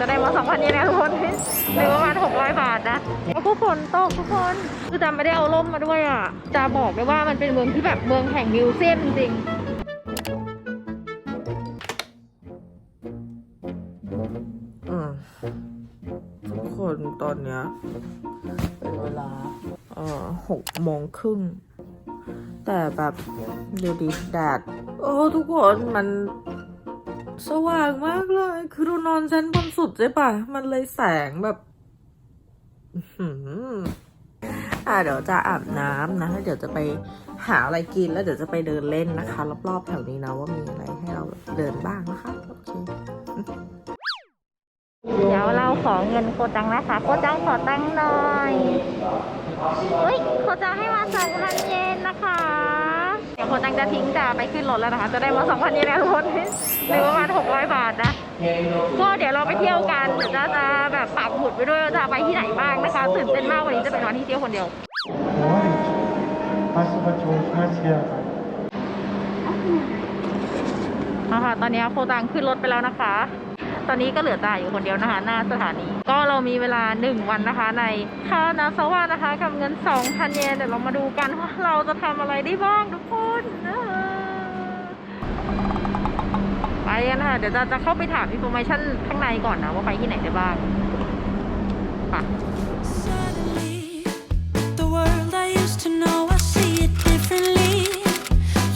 จะได้มาสองพันเยนนะทุกคนหรือประมาณหกร้อยบาทนะแล้วก็ฝนตกทุกคนคือจำไม่ได้เอาร่มมาด้วยอะ จะบอกเลยว่ามันเป็นเมืองที่แบบเมืองแห่งมิวเซียมจริงๆทุกคนตอนเนี้ยเป็นเวลาเอ่อหกโมงครึ่งแต่แบบดูดิแดดโอ้ทุกคนมัน สว่างมากเลย คือเรานอนชั้นบนสุดใช่ปะมันเลยแสงแบบอื้อหืออะเดี๋ยวจะอาบน้ำนะแล้วเดี๋ยวจะไปหาอะไรกินแล้วเดี๋ยวจะไปเดินเล่นนะคะ รอบๆแถวนี้นะว่ามีอะไรให้เราเดินบ้างนะคะโอเคเดี๋ยวเราขอเงินโคจังนะคะโคจังขอตังค์หน่อยเฮ้ยโคจังให้มาสองพันเยนนะคะี๋ยวคนตังจะทิ้งจะไปขึ้นรถแล้วนะคะ จะได้มา2000ยีนนะทุกคนหรือประมาณ600บาทนะ ก็เดี๋ยวเราไปเที่ยวกัน เดี๋ยวจะแบบปักหมุดไปด้วยจะไปที่ไหนบ้างนะคะ ตื่นเต้นมากวันนี้จะเป็นวันที่เที่ยวคนเดียวนะคะตอนนี้โคตังขึ้นรถไปแล้วนะคะ ตอนนี้ก็เหลือจ่ายอยู่คนเดียวนะคะ หน้าสถานี ก็เรามีเวลาหนึ่งวันนะคะ ในคานาซาวะนะคะ กับเงิน2,000เยนเดี๋ยวเรามาดูกันว่าเราจะทำอะไรได้บ้างทุกคนนะไปกันค่ะ เดี๋ยวจะจะเข้าไปถามอินโฟมชันข้างในก่อนนะ ว่าไปที่ไหนได้บ้างไป Suddenly, the world I used to know, I see it differently.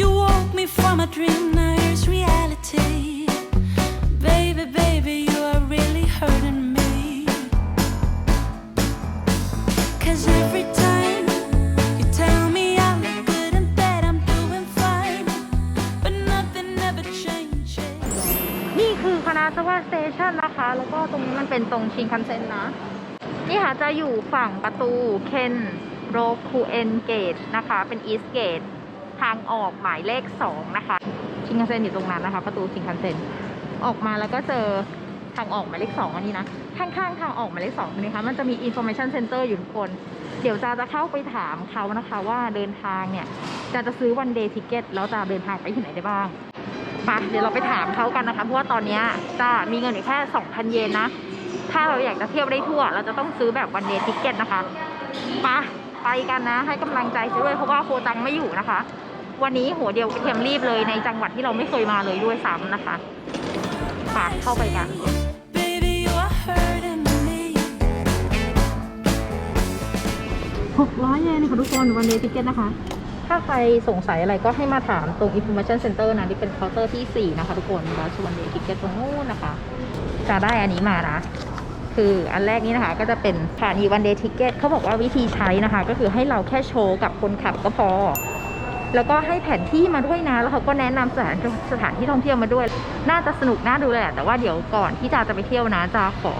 You woke me from a dream, now คือคณะสวัสเตชันนะคะ แล้วก็ตรงนี้มันเป็นตรงชินคันเซ็นนะ นี่ค่ะจะอยู่ฝั่งประตูเคนโรคูเอนเกตนะคะ เป็นอีสเกตทางออกหมายเลขสองนะคะ ชินคันเซ็นอยู่ตรงนั้นนะคะ ประตูชินคันเซ็นออกมาแล้วก็เจอทางออกหมายเลขสองอันนี้นะ ข้างๆทางออกหมายเลขสองตรงนี้คะมันจะมี information center อยู่ทุกคน เดี๋ยวจะจะเข้าไปถามเขานะคะว่าเดินทางเนี่ยจะจะซื้อวันเดย์ทิเกตแล้วจะเดินทางไปที่ไหนได้บ้าง ไปเดี๋ยวเราไปถามเขากันนะคะ เพราะว่าตอนเนี้ยจะมีเงินอยู่แค่ 2,000 เยนนะ ถ้าเราอยากจะเที่ยวได้ทั่ว เราจะต้องซื้อแบบวันเดย์ทิเก็ตนะคะไปไปกันนะ ให้กำลังใจเจะด้วยเพราะว่าโคตังไม่อยู่นะคะ วันนี้หัวเดียวกระเทียมรีบเลยในจังหวัดที่เราไม่เคยมาเลยด้วยซ้ำนะคะไปเข้าไปกัน Baby, you are hurting me. 600เยนค่ะทุกคนวันเดย์ทิเก็ตนะคะ ถ้าใครสงสัยอะไรก็ให้มาถามตรง information center นะที่เป็นเคาน์เตอร์ที่ 4 นะคะทุกคนบัสวันเดย์ทิเก็ตตรงนู้นนะคะจะได้อันนี้มานะคืออันแรกนี้นะคะก็จะเป็นสถานีวันเดย์ทิเก็ตเขาบอกว่าวิธีใช้นะคะ ก็คือให้เราแค่โชว์กับคนขับก็พอ แล้วก็ให้แผนที่มาด้วยนะ แล้วเขาก็แนะนำสถานสถานที่ท่องเที่ยวมาด้วย น่าจะสนุกน่าดูเลยแหละแต่ว่าเดี๋ยวก่อนที่จะจะไปเที่ยวนะจะขอ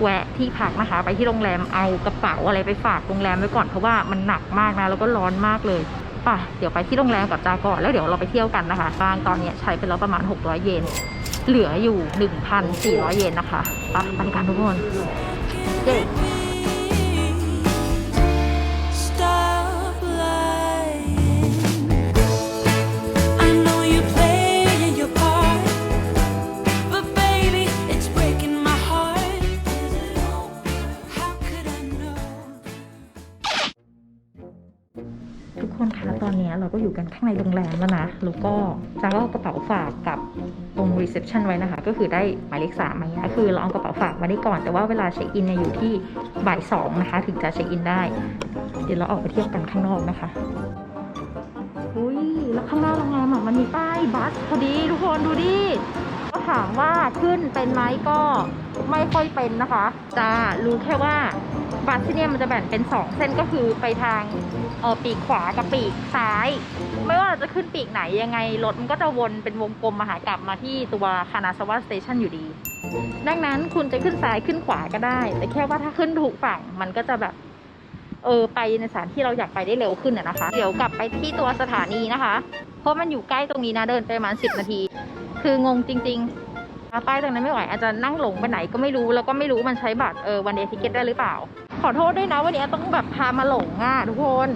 แวะที่พักนะคะ ไปที่โรงแรมเอากระเป๋าอะไรไปฝากโรงแรมไว้ก่อนเพราะว่ามันหนักมากนะแล้วก็ร้อนมากเลย ป่ะ เดี๋ยวไปที่โรงแรมกับจาก่อนแล้วเดี๋ยวเราไปเที่ยวกันนะคะบางตอนเนี้ยใช้ไปแล้วประมาณ 600 เยน เหลืออยู่ 1,400 เยนนะคะไปไปกันทุกคนเย้ ทุกคนคะตอนนี้เราก็อยู่กันข้างในโรงแรมแล้วนะ แล้วก็จะก็เอากระเป๋าฝากกับตรงรีเซพชันไว้นะคะ ก็คือได้หมายเลขสามมาเนี่ยคือเราเอากระเป๋าฝากมาได้ก่อน แต่ว่าเวลาเช็คอินเนี่ยอยู่ที่บ่ายสองนะคะ ถึงจะเช็คอินได้ เดี๋ยวเราออกไปเที่ยวกันข้างนอกนะคะอุ้ยแล้วข้างหน้าโรงแรมอะมันมีป้ายบัสพอดีทุกคนดูดิก็ถามว่าขึ้นเป็นไหมก็ไม่ค่อยเป็นนะคะจะรู้แค่ว่า บัสที่เนี่ยมันจะแบ่งเป็นสองเส้นก็คือไปทางเออปีกขวากับปีกซ้าย ไม่ว่าเราจะขึ้นปีกไหนยังไงรถมันก็จะวนเป็นวงกลมมาหากลับมาที่ตัวคานาซาวะสเตชันอยู่ดี ดังนั้นคุณจะขึ้นซ้ายขึ้นขวาก็ได้ แต่แค่ว่าถ้าขึ้นถูกฝั่งมันก็จะแบบเออไปในสถานที่เราอยากไปได้เร็วขึ้นอะนะคะ เดี๋ยวกลับไปที่ตัวสถานีนะคะ เพราะมันอยู่ใกล้ตรงนี้นะเดินไปประมาณสิบนาที คืองงจริงๆป้ายตรงนั้นไม่ไหวอาจจะนั่งหลงไปไหนก็ไม่รู้แล้วก็ไม่รู้มันใช้บัตรเออวันเดย์ทิเก็ตได้หรือเปล่า ขอโทษด้วยนะวันนี้ต้องแบบพามาหลงอะทุกคน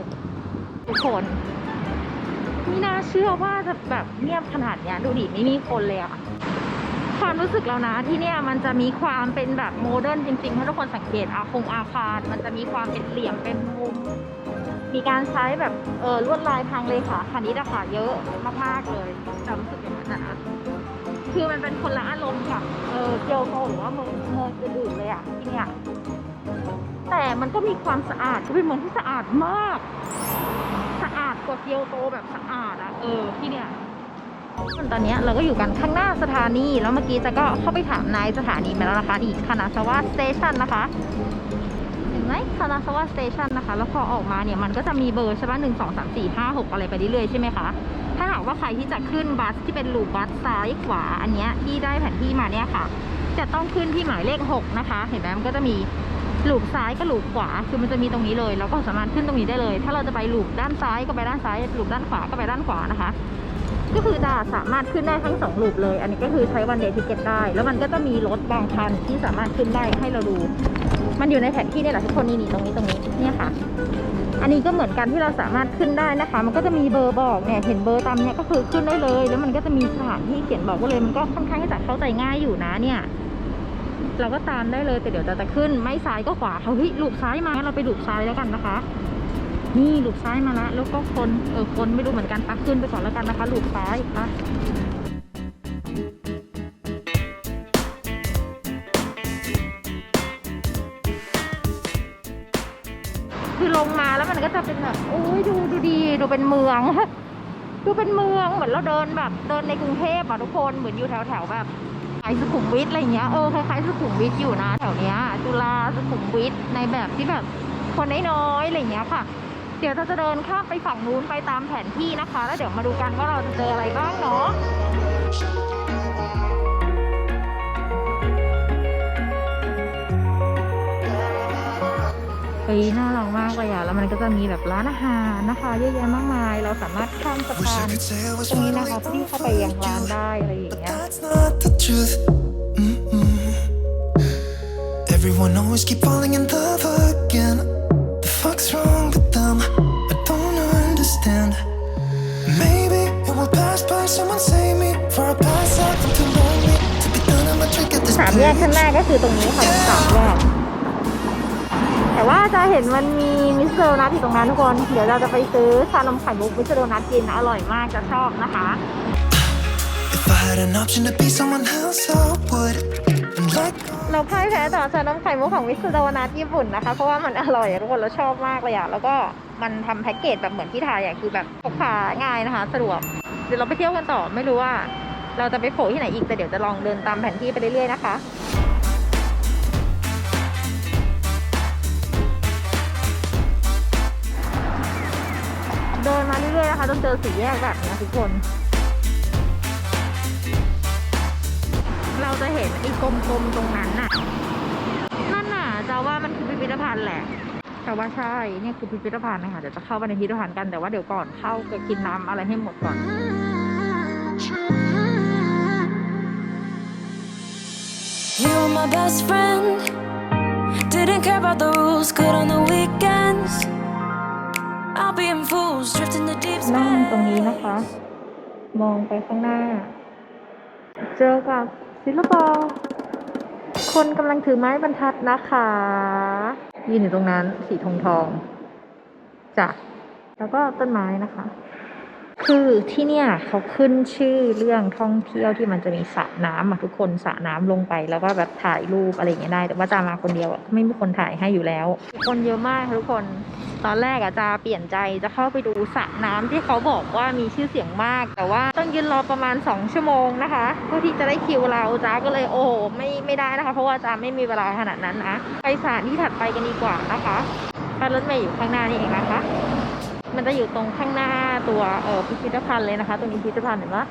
ทุกคนไม่น่าเชื่อว่าจะแบบเงียบขนาดเนี้ยดูดิไม่มีคนเลยอะความรู้สึกเรานะที่เนี่ยมันจะมีความเป็นแบบโมเดิร์นจริงๆถ้าทุกคนสังเกตอาคงอาคาร มันจะมีความเป็นเหลี่ยมเป็นมุมมีการใช้แบบเออลวดลายทางเลขาคณิตอะค่ะเยอะมากๆเลยจำรู้สึกอย่างนั้นนะคือมันเป็นคนละอารมณ์กับเออเกียวโตหรือว่าเมืองเมืองอื่นๆเลยอะที่เนี่ย มันก็มีความสะอาดเป็นเมืองที่สะอาดมาก สะอาดกว่าเกียวโตแบบสะอาดอะเออที่เนี่ยตอนนี้เราก็อยู่กันข้างหน้าสถานี แล้วเมื่อกี้จะก็เข้าไปถามนายสถานีมาแล้วนะคะนี่คานาซาวะสเตชันนะคะเห็นไหมคานาซาวะสเตชันนะคะ แล้วพอออกมาเนี่ยมันก็จะมีเบอร์ใช่ปะหนึ่งสองสามสี่ห้าหกอะไรไปเรื่อยๆใช่ไหมคะถ้าหากว่าใครที่จะขึ้นบัสที่เป็นลูปบัสซ้ายขวาอันเนี้ยที่ได้แผนที่มาเนี่ยค่ะ จะต้องขึ้นที่หมายเลขหกนะคะ เห็นไหมมันก็จะมี ลูปซ้ายกับลูปขวาคือมันจะมีตรงนี้เลย เราก็สามารถขึ้นตรงนี้ได้เลย ถ้าเราจะไปลูปด้านซ้ายก็ไปด้านซ้ายลูปด้านขวาก็ไปด้านขวานะคะ ก็คือจะสามารถขึ้นได้ทั้งสองลูปเลย อันนี้ก็คือใช้วันเดย์ทิเก็ตได้ แล้วมันก็จะมีรถบางคันที่สามารถขึ้นได้ให้เราดู มันอยู่ในแผนที่เนี่ยแหละทุกคนนี่นี่ตรงนี้ตรงนี้เนี่ยค่ะ อันนี้ก็เหมือนกันที่เราสามารถขึ้นได้นะคะ มันก็จะมีเบอร์บอกเนี่ยเห็นเบอร์ตามเนี้ยก็คือขึ้นได้เลย แล้วมันก็จะมีสถานที่เขียนบอกไว้เลยมันก็ค่อนข้างที่จะเข้าใจง่ายอยู่นะเนี่ย เราก็ตามได้เลยแต่เดี๋ยวจะจะขึ้น ไม่ซ้ายก็ขวาเขาเฮ้ยลูกซ้ายมาเราไปลูกซ้ายแล้วกันนะคะ นี่ลูกซ้ายมาแล้วแล้วก็คนเออคนไม่รู้เหมือนกันปักขึ้นไปก่อนแล้วกันนะคะลูกซ้ายอะคือลงมาแล้วมันก็จะเป็นแบบโอ้ยดูดูดีดูเป็นเมืองดูเป็นเมืองเหมือนเราเดินแบบเดินในกรุงเทพอะทุกคนเหมือนอยู่แถวแถวแบบ สายสุขุมวิทอะไรเงี้ยเออคล้ายๆสุขุมวิทอยู่นะ แถวเนี้ยจุฬาสุขุมวิทในแบบที่แบบคนน้อยๆอะไรเงี้ยค่ะ เดี๋ยวเราจะเดินข้ามไปฝั่งนู้นไปตามแผนที่นะคะ แล้วเดี๋ยวมาดูกันว่าเราจะเจออะไรบ้างเนาะ เฮ้ยน่ารักมากเลยอะแล้วมันก็จะมีแบบร้านอาหารนะคะ เยอะแยะมากมาย เราสามารถข้ามสะ Wish พา I น could say I was ตรงนี้ far นะคะ away เพื่อที่เข้าไปยังร้านได้อะไรอย่าง but เงี้ย that's not the truth. Mm-mm. Everyone always keep falling in love again. The fuck's wrong with them? I don't understand. Maybe it will pass by. Someone save me for a pass out. I'm too lonely to be done. I'm a trick at this สามแยกข้างหน้าก็คือตรงนี้ค่ะสามแยก แต่ว่าจะเห็นมันมีมิสเตอร์นัทอยู่ตรงนั้นทุกคน เดี๋ยวเราจะไปซื้อชานมไข่มุกมิสเตอร์นัทกินอร่อยมากจะชอบนะคะ If I had an option to be someone else, I would. And like เราพ่ายแพ้ต่อชานมไข่มุกของมิสเตอร์นัทญี่ปุ่นนะคะ เพราะว่ามันอร่อยอะทุกคนเราชอบมากเลยอะแล้วก็มันทำแพ็กเกจแบบเหมือนที่ไทยอะคือแบบพกพาง่ายนะคะ สะดวก เดี๋ยวเราไปเที่ยวกันต่อไม่รู้ว่า เราจะไปโผล่ที่ไหนอีกแต่เดี๋ยวจะลองเดินตามแผนที่ไปเรื่อยๆนะคะ เดินมาเรื่อยๆนะคะจนเจอสี่แยกแบบนี้ทุกคน เราจะเห็นไอ้กลมๆตรงนั้นน่ะ นั่นน่ะจะว่ามันคือพิพิธภัณฑ์แหละ แต่ว่าใช่เนี่ยคือพิพิธภัณฑ์นะคะเดี๋ยวจะเข้าไปในพิพิธภัณฑ์กันแต่ว่าเดี๋ยวก่อนเข้าก็กินน้ำอะไรให้หมดก่อน Didn't care about the rules, good on the weekends. นั่งตรงนี้นะคะ มองไปข้างหน้า เจอกับศิลปะคนกำลังถือไม้บรรทัดนะคะยืนอยู่ตรงนั้นสีทองทองๆจ้ะแล้วก็ต้นไม้นะคะ คือที่เนี่ยเขาขึ้นชื่อเรื่องท่องเที่ยวที่มันจะมีสระน้ำอะทุกคนสระน้ำลงไปแล้วก็แบบถ่ายรูปอะไรอย่างเงี้ยได้ แต่ว่าจามาคนเดียวอะไม่มีคนถ่ายให้อยู่แล้ว คนเยอะมากทุกคนตอนแรกอะจาเปลี่ยนใจจะเข้าไปดูสระน้ำที่เขาบอกว่ามีชื่อเสียงมาก แต่ว่าต้องยืนรอประมาณ 2 ชั่วโมงนะคะเพื่อที่จะได้คิวเราจาก็เลยโอ้โหไม่ไม่ได้นะคะ เพราะว่าจาไม่มีเวลาขนาดนั้นนะไปสถานที่ถัดไปกันดีกว่านะคะป้ายรถเมย์อยู่ข้างหน้านี่เองนะคะ มันจะอยู่ตรงข้างหน้าตัวเออพิพิธภัณฑ์เลยนะคะ ตรงนี้พิพิธภัณฑ์เห็นปะ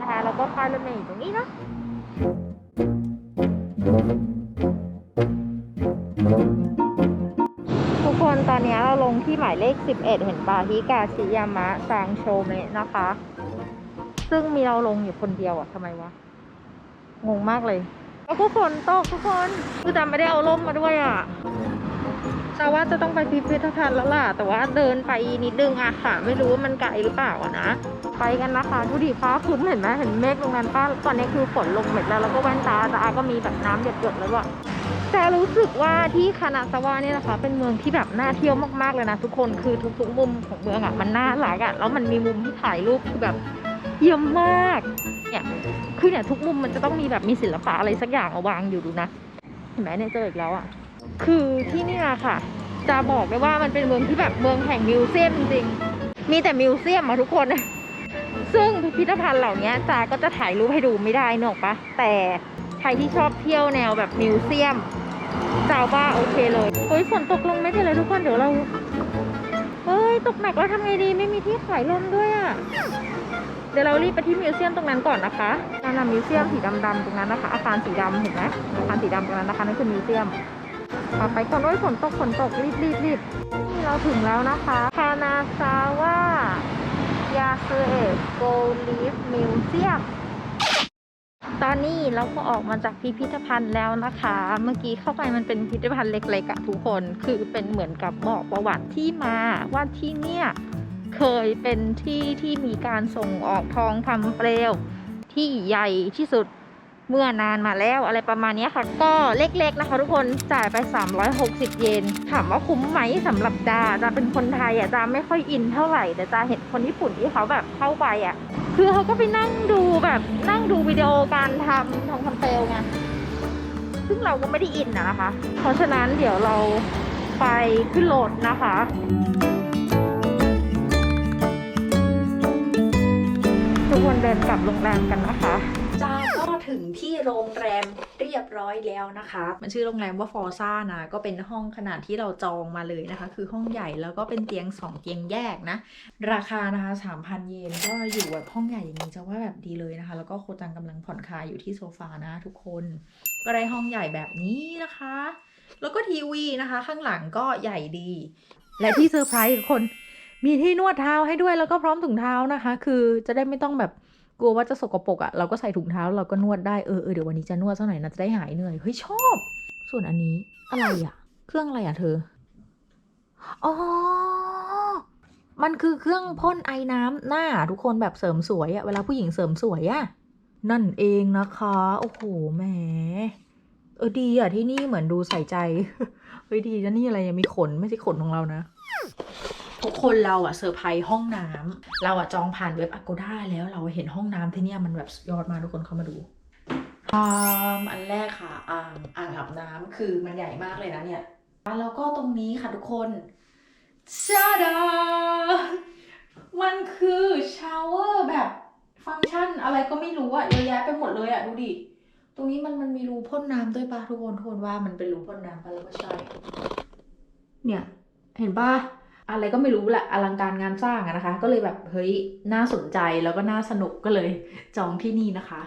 นะคะแล้วก็ป้ายรถเมย์อยู่ตรงนี้เนาะทุกคนตอนนี้เราลงที่หมายเลข 11 เห็นปะฮิกาชิยามะซางโชเมะนะคะ ซึ่งมีเราลงอยู่คนเดียวอะทำไมวะ งงมากเลยแล้วก็ฝนตกทุกคน คือจำไม่ได้เอาร่มมาด้วยอะ จะว่าจะต้องไปพิพิธภัณฑ์แล้วล่ะ แต่ว่าเดินไปนิดนึงอะค่ะ ไม่รู้ว่ามันไกลหรือเปล่าอะนะ ไปกันนะคะดูดิฟ้าครึ้มเห็นไหมเห็นเมฆตรงนั้นป้าตอนนี้คือฝนลงเม็ดแล้วแล้วก็แว่นตาตาก็มีแบบน้ำหยดๆแล้วอะแต่รู้สึกว่าที่คานาซาวะเนี่ยนะคะ เป็นเมืองที่แบบน่าเที่ยวมากๆเลยนะทุกคนคือทุกๆมุมของเมืองอะมันน่าหลากอะแล้วมันมีมุมที่ถ่ายรูปคือแบบเยี่ยมมากเนี่ยคือเนี่ยทุกมุมมันจะต้องมีแบบมีศิลปะอะไรสักอย่างเอาวางอยู่ดูนะเห็นไหมเนี่ยเจออีกแล้วอะ คือที่เนี่ยค่ะ จะบอกได้ว่ามันเป็นเมืองที่แบบเมืองแห่งมิวเซียมจริงๆมีแต่มิวเซียมอะทุกคน ซึ่งพิพิธภัณฑ์เหล่านี้จาก็จะถ่ายรูปให้ดูไม่ได้นอกปะแต่ใครที่ชอบเที่ยวแนวแบบมิวเซียมจาว่าโอเคเลยเฮ้ยฝนตกลงไม่ได้เลยทุกคนเดี๋ยวเราเฮ้ยตกหนักแล้วทำไงดีไม่มีที่ขายลมด้วยอะเดี๋ยวเรารีบไปที่มิวเซียมตรงนั้นก่อนนะคะนั่นน่ะมิวเซียมสีดำๆตรงนั้นนะคะ อาคารสีดำเห็นไหมอาคารสีดำตรงนั้นนะคะนั่นคือมิวเซียม ต่อไปก่อนโอ้ยฝนตกฝนตกรีบรีบรีบนี่เราถึงแล้วนะคะคานาซาวะยาเซเอะโกลีฟมิวเซียมตอนนี้เราก็ออกมาจากพิพิธภัณฑ์แล้วนะคะ เมื่อกี้เข้าไปมันเป็นพิพิธภัณฑ์เล็กๆอะทุกคน คือเป็นเหมือนกับบอกประวัติที่มาว่าที่เนี่ยเคยเป็นที่ที่มีการส่งออกทองคำเปลวที่ใหญ่ที่สุด เมื่อนานมาแล้วอะไรประมาณนี้ค่ะ ก็เล็กๆนะคะ ทุกคนจ่ายไป 360 เยนถามว่าคุ้มไหมสำหรับดาดาเป็นคนไทยอะดาไม่ค่อยอินเท่าไหร่แต่ดาเห็นคนญี่ปุ่นที่เขาแบบเข้าไปอะ คือเขาก็ไปนั่งดูแบบนั่งดูวิดีโอการทำทองคำเปลวไงซึ่งเราก็ไม่ได้อินนะคะ เพราะฉะนั้นเดี๋ยวเราไปขึ้นรถนะคะทุกคนเดินกลับโรงแรมกันนะคะ ถึงที่โรงแรมเรียบร้อยแล้วนะคะ มันชื่อโรงแรมว่าฟอร์ซ่านะ ก็เป็นห้องขนาดที่เราจองมาเลยนะคะ คือห้องใหญ่แล้วก็เป็นเตียง 2 เตียงแยกนะ ราคานะคะ 3,000 เยนก็อยู่แบบห้องใหญ่อย่างนี้จะว่าแบบดีเลยนะคะ แล้วก็โคจังกำลังผ่อนคลายอยู่ที่โซฟานะทุกคน ก็ได้ห้องใหญ่แบบนี้นะคะ แล้วก็ทีวีนะคะ ข้างหลังก็ใหญ่ดี และที่เซอร์ไพรส์ทุกคนมีที่นวดเท้าให้ด้วยแล้วก็พร้อมถุงเท้านะคะ คือจะได้ไม่ต้องแบบ กลัวว่าจะสกปรกอะ่ะเราก็ใส่ถุงเท้าเราก็นวดได้เออเออเดี๋ยววันนี้จะนวดสักหน่อยนะจะได้หายเหนื่อยเฮ้ยชอบ ส่วนอันนี้อะไรอะ่ะ เครื่องอะไรอะ่ะเธออ๋อมันคือเครื่องพ่นไอน้ำหน้าทุกคนแบบเสริมสวยอะ่ะเวลาผู้หญิงเสริมสวยอะ่ะนั่นเองนะคะ โอ้โหแหมเออดีอะที่นี่เหมือนดูใส่ใจเฮ้ยดีนะนี่อะไรยังมีขนไม่ใช่ขนของเรานะ ทุกคนเราอะเซอร์ไพรส์ห้องน้ำเราอะจองผ่านเว็บ Agoda แล้วเราเห็นห้องน้ำที่เนี่ยมันแบบยอดมากทุกคนเข้ามาดูอ่าอันแรกค่ะอ่างอ่างอาบน้ำคือมันใหญ่มากเลยนะเนี่ยแล้วก็ตรงนี้ค่ะทุกคนชาดามันคือชาวเวอร์แบบฟังก์ชันอะไรก็ไม่รู้อะเยอะแยะไปหมดเลยอะดูดิ ตรงนี้มันมันมีรูพ่นน้ำด้วยปะทุกคนทุกคนว่ามันเป็นรูพ่นน้ำปะแล้วก็ใช่ เนี่ย เห็นปะ อะไรก็ไม่รู้แหละอลังการงานสร้างอะนะคะ ก็เลยแบบเฮ้ยน่าสนใจแล้วก็น่าสนุกก็เลยจองที่นี่นะคะ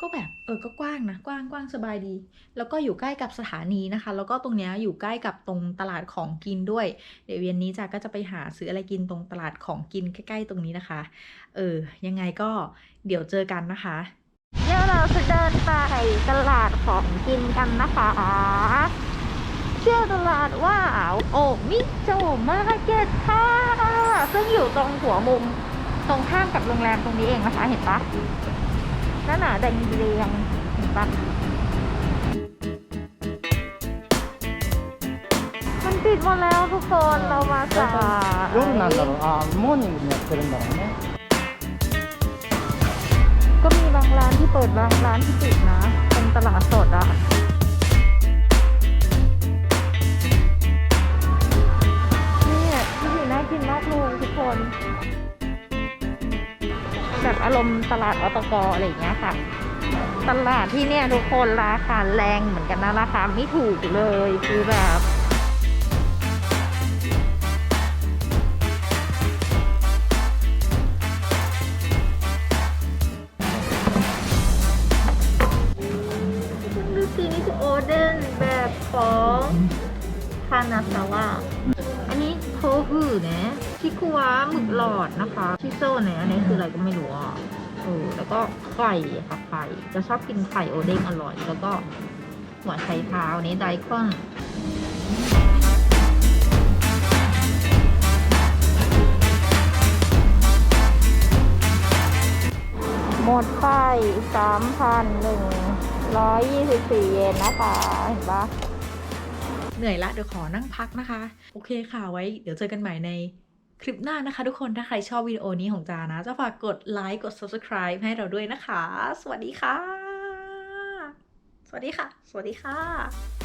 ก็แบบเออก็กว้างนะกว้างกว้างสบายดี แล้วก็อยู่ใกล้กับสถานีนะคะ แล้วก็ตรงเนี้ยอยู่ใกล้กับตรงตลาดของกินด้วย เดี๋ยวเย็นนี้จากก็จะไปหาซื้ออะไรกินตรงตลาดของกินใกล้ๆตรงนี้นะคะ เออยังไงก็เดี๋ยวเจอกันนะคะเดี๋ยวเราจะเดินไปตลาดของกินกันนะคะ ชื่อตลาดว่าโอมิโจมาร์เก็ตค่ะ ซึ่งอยู่ตรงหัวมุม ตรงข้ามกับโรงแรมตรงนี้เองนะคะ เห็นปะนั่นน่ะแดงเรียงเห็นปะมันปิดหมดแล้วทุกคนเรามาสาย 夜なんだろうあーモーニングにやってるんだろうね ก็มีบางร้านที่เปิดบางร้านที่ปิดนะเป็นตลาดสดอะ ลาดอตกอะไรอย่างเงี้ยค่ะ ตลาดที่เนี่ยทุกคนราคาแรงเหมือนกันนะราคาไม่ถูกเลยคือแบบดูสินี่คือโอเดนแบบของคานาซาวะอันนี้โทฟูเนี่ยชิคุวะหมึกหลอดนะคะ ชิโซเนี่ยอันนี้คืออะไรก็ไม่รู้อะ เออแล้วก็ไข่ค่ะไข่จะชอบกินไข่โอเด้งอร่อย แล้วก็หัวไชเท้านี้ไดคอนหมดไปสามพันหนึ่งร้อยยี่สิบสี่เยนนะคะ เห็นปะเหนื่อยละ เดี๋ยวขอนั่งพักนะคะ โอเคค่ะไว้ เดี๋ยวเจอกันใหม่ใน คลิปหน้านะคะทุกคนถ้าใครชอบวิดีโอนี้ของจานะ จะฝากกดไลค์กด subscribe ให้เราด้วยนะคะ สวัสดีค่ะ สวัสดีค่ะ สวัสดีค่ะ